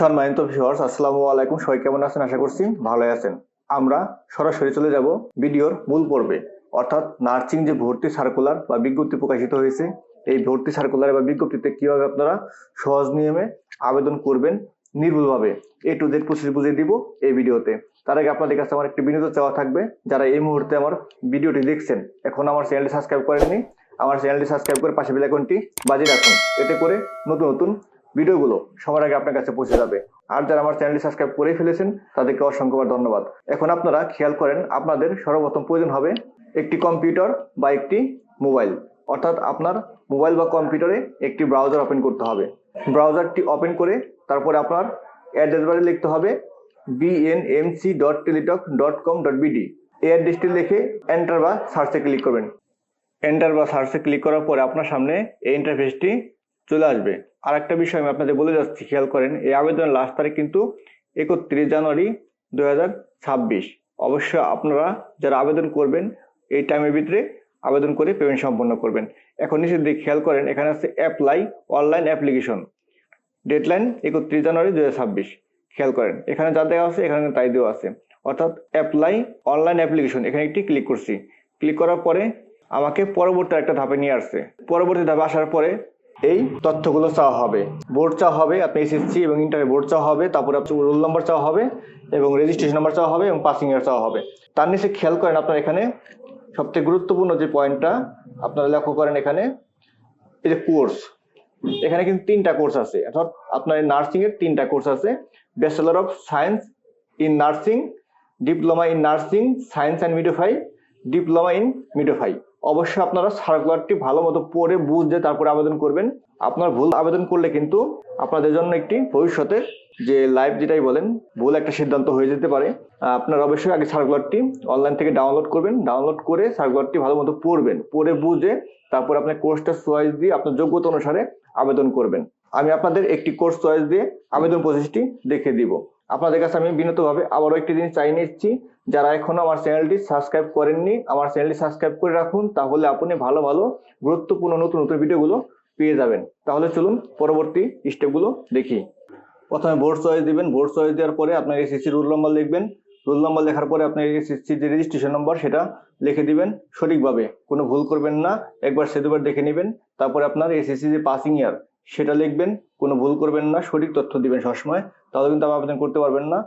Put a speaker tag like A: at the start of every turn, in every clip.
A: সম্মানিত ভিউয়ার্স আসসালামু আলাইকুম। সবাই কেমন আছেন? আশা করছি ভালো আছেন। আমরা সরাসরি চলে যাব ভিডিওর মূল পর্বে। অর্থাৎ নার্সিং যে ভর্তি সার্কুলার বা বিজ্ঞপ্তি প্রকাশিত হয়েছে, এই ভর্তি সার্কুলার বা বিজ্ঞপ্তিতে কীভাবে আপনারা সহজ নিয়মে আবেদন করবেন, নির্ভুলভাবে এ টু জেড প্রসেস বুঝিয়ে দিব এই ভিডিওতে। তার আগে আপনাদের কাছে আমার একটি বিনোদন চাওয়া থাকবে। যারা এই মুহূর্তে আমার ভিডিওটি দেখছেন, এখন আমার চ্যানেলটি সাবস্ক্রাইব করেননি, আমার চ্যানেলটি সাবস্ক্রাইব করে পাশে বেল আইকনটি বাজিয়ে রাখুন। এতে করে নতুন নতুন ভিডিওগুলো সবার আগে আপনার কাছে পৌঁছে যাবে। আর যারা আমার চ্যানেলটি সাবস্ক্রাইব করে ফেলেছেন, তাদেরকে অসংখ্যবার ধন্যবাদ। এখন আপনারা খেয়াল করেন, আপনাদের সর্বপ্রথম প্রয়োজন হবে একটি কম্পিউটার বা একটি মোবাইল। অর্থাৎ আপনার মোবাইল বা কম্পিউটারে একটি ব্রাউজার ওপেন করতে হবে। ব্রাউজারটি ওপেন করে তারপরে আপনার অ্যাড্রেস বারে লিখতে হবে BNMC dot Teletalk dot com dot BD এই অ্যাড্রেসটি লিখে এন্টার বা সার্চে ক্লিক করবেন। এন্টার বা সার্চে ক্লিক করার পরে আপনার সামনে এই ইন্টারফেসটি চলে আসবে। আর একটা বিষয় আমি আপনাদের বলে যাচ্ছি, খেয়াল করেন, এই আবেদনের লাস্ট তারিখ কিন্তু একত্রিশ জানুয়ারি দু হাজার ছাব্বিশ। অবশ্যই আপনারা যারা আবেদন করবেন, এই টাইমের ভিতরে আবেদন করে পেমেন্ট সম্পন্ন করবেন। এখন নিচের দিকে খেয়াল করেন, এখানে আছে অ্যাপ্লাই অনলাইন অ্যাপ্লিকেশন ডেডলাইন একত্রিশ জানুয়ারি দু হাজার ছাব্বিশ। খেয়াল করেন, এখানে যা দেওয়া আছে, এখানে তাই দেওয়া আছে। অর্থাৎ অ্যাপ্লাই অনলাইন অ্যাপ্লিকেশন এখানে একটি ক্লিক করছি। ক্লিক করার পরে আমাকে পরবর্তী একটা ধাপে নিয়ে আসছে। পরবর্তী ধাপে আসার পরে এই তথ্যগুলো চাওয়া হবে। বোর্ড চাওয়া হবে, আপনি এসএসসি এবং ইন্টারে বোর্ড চাওয়া হবে, তারপরে আপনার রোল নাম্বার চাওয়া হবে এবং রেজিস্ট্রেশন নাম্বার চাওয়া হবে এবং পাসিং ইয়ার চাওয়া হবে। তার নিচে খেয়াল করেন আপনার এখানে সবথেকে গুরুত্বপূর্ণ যে পয়েন্টটা আপনারা লক্ষ্য করেন এখানে, এই যে কোর্স এখানে কিন্তু তিনটা কোর্স আছে। অর্থাৎ আপনার নার্সিং এর তিনটা কোর্স আছে। Bachelor of science in nursing diploma in nursing science and midwife diploma in midwife অবশ্যই আপনারা সার্কুলারটি ভালো মতো পড়ে, বুঝে তারপরে আবেদন করবেন। আপনার ভুল আবেদন করলে কিন্তু আপনাদের জন্য একটি ভবিষ্যতে যে লাইভ যেটাই বলেন, ভুল একটা সিদ্ধান্ত হয়ে যেতে পারে। আপনারা অবশ্যই আগে সার্কুলারটি অনলাইন থেকে ডাউনলোড করবেন। ডাউনলোড করে সার্কুলারটি ভালো মতো পড়বেন। পড়ে, বুঝে তারপর আপনার কোর্সটা চয়েস দিয়ে আপনার যোগ্যতা অনুসারে আবেদন করবেন। আমি আপনাদের একটি কোর্স চয়েস দিয়ে আবেদন প্রসেসটি দেখে দিব। আপনাদের কাছে আমি বিনীতভাবে আবারও একটি জিনিস চাই নিচ্ছি, যারা এখনও আমার চ্যানেলটি সাবস্ক্রাইব করেননি, আমার চ্যানেলটি সাবস্ক্রাইব করে রাখুন, তাহলে আপনি ভালো ভালো গুরুত্বপূর্ণ নতুন নতুন ভিডিওগুলো পেয়ে যাবেন। তাহলে চলুন পরবর্তী স্টেপগুলো দেখি। প্রথমে বোর্ড চয়েস দিবেন। বোর্ড চয়েস দেওয়ার পরে আপনার এসএসসি রোল নাম্বার লিখবেন। রোল নাম্বার লেখার পরে আপনার এসএসসি যে রেজিস্ট্রেশন নম্বর সেটা লিখে দিবেন সঠিকভাবে। কোনো ভুল করবেন না। একবার সে দুবার দেখে নেবেন। তারপরে আপনার এসএসসি যে পাসিং ইয়ার সেটা লিখবেন। কোনো ভুল করবেন না। সঠিক তথ্য দিবেন সবসময়। তাহলে কিন্তু আপনি আবেদন করতে পারবেন না।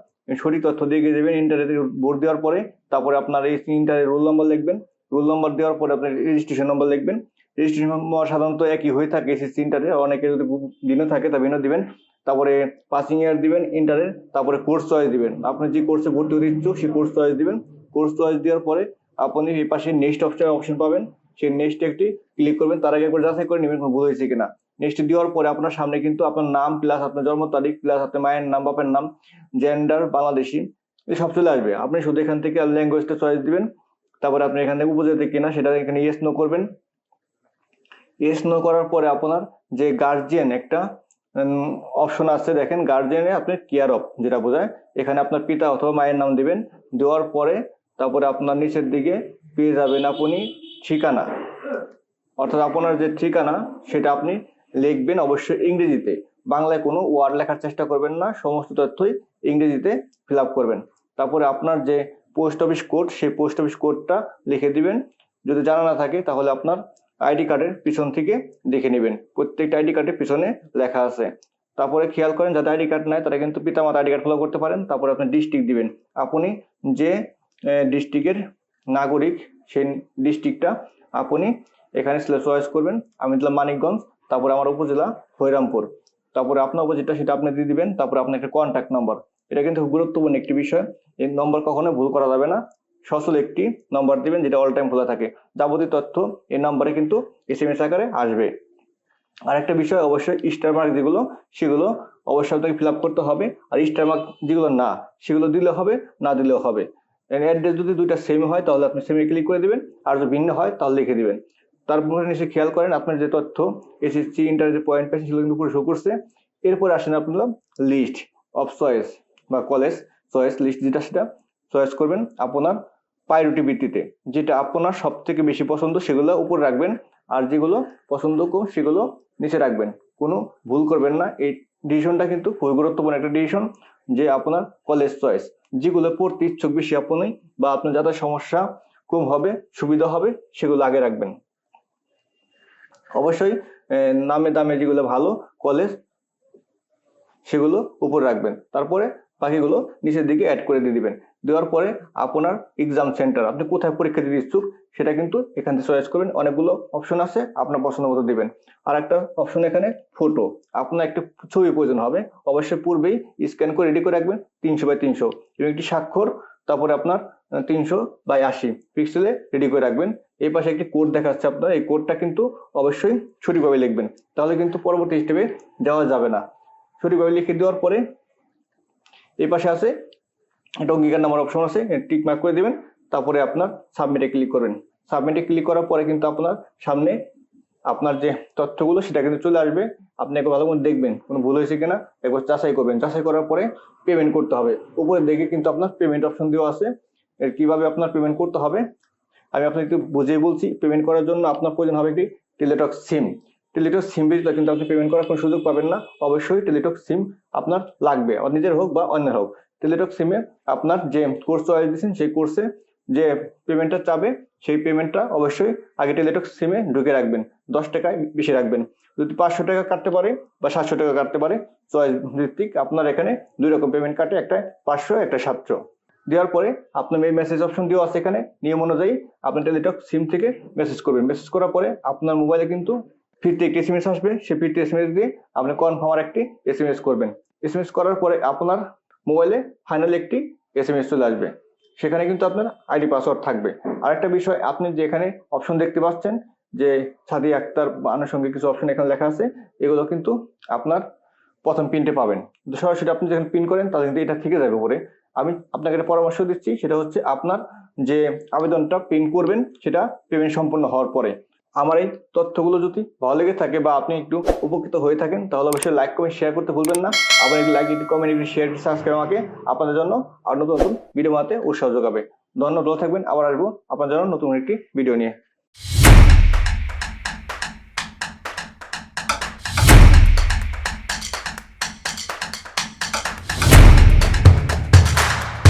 A: সঠিক তথ্য দিয়ে দেবেন ইন্টারে ভোট দেওয়ার পরে। তারপরে আপনার এই ইন্টারে রোল নাম্বার লিখবেন। রোল নাম্বার দেওয়ার পরে আপনার রেজিস্ট্রেশন নম্বর লিখবেন। রেজিস্ট্রেশন নম্বর সাধারণত একই হয়ে থাকে এসএসসি ইন্টারে অনেকে যদি ভিন্ন থাকে তা ভিন্ন দিবেন। তারপরে পাসিং ইয়ার দিবেন ইন্টারের তারপরে কোর্স চয়েস দিবেন। আপনি যে কোর্সে ভর্তি হতে ইচ্ছুক, সেই কোর্স চয়েস দিবেন। কোর্স চয়েস দেওয়ার পরে আপনি এই পাশে নেক্সট অপশন অপশন পাবেন। সেই নেক্সট একটি ক্লিক করবেন। তার আগে একবার যাচাই করে নেবেন কোনো ভুল হয়েছে কিনা। নেক্সট দেওয়ার পরে আপনার সামনে কিন্তু আপনার নাম প্লাস আপনার জন্ম তারিখ প্লাস আপনার মায়ের নাম, বাপের নাম জেন্ডার বাংলাদেশি সব চলে আসবে। আপনি শুধু এখান থেকে ল্যাঙ্গুয়েজটা চয়েস দিবেন, তারপরে আপনি এখান থেকে উপজাতি কিনা সেটা এখানে ইয়েস নো করবেন। ইয়েস নো করার পরে আপনার যে গার্জিয়ান একটা অপশন আছে, দেখেন গার্জিয়ানে আপনি কেয়ার অফ যেটা বোঝায়, এখানে আপনার পিতা অথবা মায়ের নাম দিবেন, দেওয়ার পরে তারপরে আপনার নিচের দিকে পেয়ে যাবেন আপনি ঠিকানা। অর্থাৎ আপনার যে ঠিকানা, সেটা আপনি লিখবেন অবশ্যই ইংরেজিতে। বাংলায় কোনো ওয়ার্ড লেখার চেষ্টা করবেন না, সমস্ত তথ্যই ইংরেজিতে ফিল করবেন। তারপরে আপনার যে পোস্ট অফিস কোড সেই পোস্ট অফিস কোডটা লিখে দিবেন। যদি জানা না থাকে, তাহলে আপনার আইডি কার্ডের পিছন থেকে দেখে নেবেন। প্রত্যেকটা আইডি কার্ডের পিছনে লেখা আছে। তারপরে খেয়াল করেন, যাদের আইডি কার্ড নাই, তারা কিন্তু পিতামাতা আইডি কার্ড ফলো করতে পারেন। তারপরে আপনি ডিস্ট্রিক্ট দিবেন। আপনি যে ডিস্ট্রিক্টের নাগরিক, সেই ডিস্ট্রিক্টটা আপনি এখানে চয়েস করবেন। আমি দিলাম মানিকগঞ্জ। তারপরে আমার উপজেলা হরিরামপুর। তারপরে আপনার উপজেলা সেটা আপনি দিয়ে দিবেন, তারপরে আপনার একটা কন্ট্যাক্ট নম্বর এটা কিন্তু গুরুত্বপূর্ণ একটি বিষয়। এই নম্বর কখনো ভুল করা যাবে না। সচল একটি নম্বর দিবেন যেটা অল টাইম খোলা থাকে। যাবতীয় তথ্য এই নম্বরে কিন্তু এস এম এস আকারে আসবে। আর একটা বিষয় অবশ্যই স্টার মার্ক যেগুলো, সেগুলো অবশ্যই আপনাকে ফিল আপ করতে হবে। আর স্টার মার্ক যেগুলো না, সেগুলো দিলে হবে, না দিলেও হবে। অ্যাড্রেস যদি দুইটা সেম হয়, তাহলে আপনি সেমে ক্লিক করে দিবেন। আর যদি ভিন্ন হয়, তাহলে লিখে দিবেন। তারপরে নিশ্চয়ই খেয়াল করেন, আপনার যে তথ্য, এসএসসি ইন্টার যে পয়েন্ট পেয়েছেন সেগুলো কিন্তু শো করছে। এরপরে আসেন আপনার লিস্ট অফ চয়েস বা কলেজ চয়েস লিস্ট যেটা সেটা চয়েস করবেন আপনার প্রায়োরিটি ভিত্তিতে। যেটা আপনার সব থেকে বেশি পছন্দ সেগুলো উপর রাখবেন আর যেগুলো পছন্দ কম সেগুলো নিচে রাখবেন। কোনো ভুল করবেন না। এই ডিসিশনটা কিন্তু খুবই গুরুত্বপূর্ণ একটা ডিসিশন যে আপনার কলেজ চয়েস যেগুলো পড়তে ইচ্ছুক বেশি আপনি বা আপনার যাতে সমস্যা কম হবে, সুবিধা হবে, সেগুলো আগে রাখবেন। অবশ্যই নামে দামে যেগুলো ভালো কলেজ সেগুলো উপরে রাখবেন। তারপরে বাকিগুলো নিচের দিকে অ্যাড করে দিয়ে দিবেন। দেওয়ার পরে আপনার এক্সাম সেন্টার আপনি কোথায় পরীক্ষা দিতে ইচ্ছুক, সেটা কিন্তু এখান থেকে চয়েস করবেন। অনেকগুলো অপশন আছে, আপনার পছন্দ মতো দিবেন। আর একটা অপশন এখানে ফটো আপনার একটা ছবি প্রয়োজন হবে, অবশ্যই পূর্বেই স্ক্যান করে রেডি করে রাখবেন, তিনশো বাই তিনশো। এবং একটি স্বাক্ষর তারপরে আপনার তিনশো বাই আশি পিক্সেলে রেডি করে রাখবেন। এই পাশে একটি কোড দেখাচ্ছে আপনার। এই কোডটা কিন্তু অবশ্যই সঠিকভাবে লিখবেন। তাহলে কিন্তু পরবর্তী স্টেপে যাওয়া যাবে না। সঠিকভাবে লিখে দেওয়ার পরে এই পাশে আছে একটা অঙ্গীকার নামার অপশন আছে টিক মার্ক করে দেবেন। তারপরে আপনার সাবমিটে ক্লিক করবেন। সাবমিটে ক্লিক করার পরে কিন্তু আপনার সামনে আপনার যে তথ্যগুলো সেটা কিন্তু চলে আসবে। আপনি একবার ভালো করে দেখবেন কোনো ভুল হয়েছে কিনা, একবার যাচাই করবেন। যাচাই করার পরে পেমেন্ট করতে হবে। উপরে দেখে কিন্তু আপনার পেমেন্ট অপশন দেওয়া আছে। এর কীভাবে আপনার পেমেন্ট করতে হবে? আমি আপনাকে একটু বুঝিয়ে বলছি পেমেন্ট করার জন্য আপনার প্রয়োজন হবে একটি টেলিটক সিম টেলিটক সিম ব্যতীত কিন্তু আপনি পেমেন্ট করার কোনো সুযোগ পাবেন না। অবশ্যই টেলিটক সিম আপনার লাগবে। নিজের হোক বা অন্যের হোক। টেলিটক সিমে আপনার যে কোর্স চয়েস দিচ্ছেন সেই কোর্সে যে পেমেন্টটা চাবে, সেই পেমেন্টটা অবশ্যই আগে টেলিটক সিমে ঢুকে রাখবেন। দশ টাকায় বেশি রাখবেন। যদি পাঁচশো টাকা কাটতে পারে বা সাতশো টাকা কাটতে পারে চয়েস ভিত্তিক আপনার এখানে দুই রকম পেমেন্ট কাটে, একটা পাঁচশো, একটা সাতশো। দেওয়ার পরে আপনার এই মেসেজ অপশন দেওয়া আছে এখানে। নিয়ম অনুযায়ী আপনি টেলিটক সিম থেকে মেসেজ করবেন। মেসেজ করার পরে আপনার মোবাইলে কিন্তু ফিরতে একটি এসএমএস আসবে। সেই ফিরতে এসএমএস দিয়ে আপনি কনফার্মার একটি এস এম এস করবেন। এসএমএস করার পরে আপনার মোবাইলে ফাইনাল একটি এসএমএস চলে আসবে। সেখানে কিন্তু আপনার আইডি পাসওয়ার্ড থাকবে। আরেকটা বিষয়, আপনি যে এখানে অপশন দেখতে পাচ্ছেন, যে সাদি আক্তার আনুষঙ্গিক কিছু অপশন এখানে লেখা আছে, এগুলো কিন্তু আপনার প্রথম পিনটে পাবেন। সরাসরি আপনি যখন পিন করেন তাহলে কিন্তু এটা থেকে যাবে উপরে। আমি আপনাকে একটা পরামর্শ দিচ্ছি, সেটা হচ্ছে আপনার যে আবেদনটা প্রিন্ট করবেন, সেটা পেমেন্ট সম্পন্ন হওয়ার পরে। আমার এই তথ্যগুলো যদি ভালো লেগে থাকে বা আপনি একটু উপকৃত হয়ে থাকেন, তাহলে অবশ্যই লাইক কমেন্ট শেয়ার করতে ভুলবেন না। আবার একটু লাইক একটু কমেন্ট একটু শেয়ার সাবস্ক্রাইব আমাকে আপনাদের জন্য আর নতুন নতুন ভিডিও বানাতে উৎসাহ যোগাবে। ধন্যবাদ থাকবেন। আবার আসব আপনার জন্য নতুন একটি ভিডিও নিয়ে।